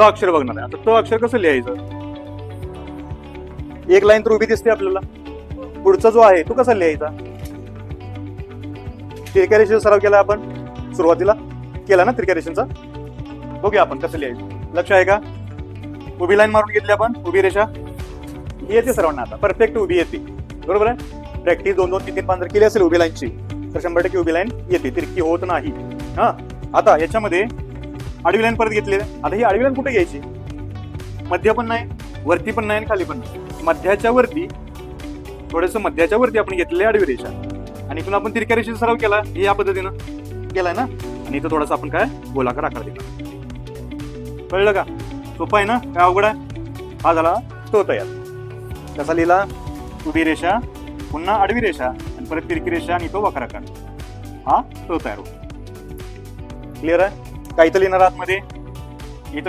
तो अक्षर बघणार आहे. आता तो अक्षर कसं लिहायचं? एक लाईन तर उभी दिसते आपल्याला. पुढचा जो आहे तो कसा लिहायचा? तिरक्या रेषेचा सराव केला आपण सुरुवातीला. केला ना तिरक्या रेषेचा बघूया आपण कसं लिहायचं. लक्ष आहे का? उभी लाईन मारून घेतली आपण उभी रेषा. ही येते सर्वांना आता. परफेक्ट उभी येते. बरोबर आहे? प्रॅक्टिस दोन दोन तीन तीन पाच जर केली असेल उभी लाईनची तर शंभर टक्के उभी लाईन येते. तिरकी होत नाही. हा. आता याच्यामध्ये आडवी लाईन परत घेतली आता ही आडवी लाईन कुठे घ्यायची? मध्य पण नाही वरती पण नाही आणि खाली पण नाही. मध्याच्या वरती थोडस मध्याच्या वरती आपण घेतलेली आडवी रेषा. आणि इथून आपण तिरक्या रेषेचा सराव केला हे या पद्धतीनं केलाय ना? आणि इथं थोडासा आपण काय? गोलाकार आकार दिला. कळलं का? सोपं आहे ना? काय अवघड आहे? हा झाला तो तयार कसा लिहिला उभी रेषा पुन्हा आडवी रेषा आणि परत तिरकी रेषा आणि तो वक्राकार. हा तो तयार होतो क्लिअर आहे? काहीतरी येणार आतमध्ये.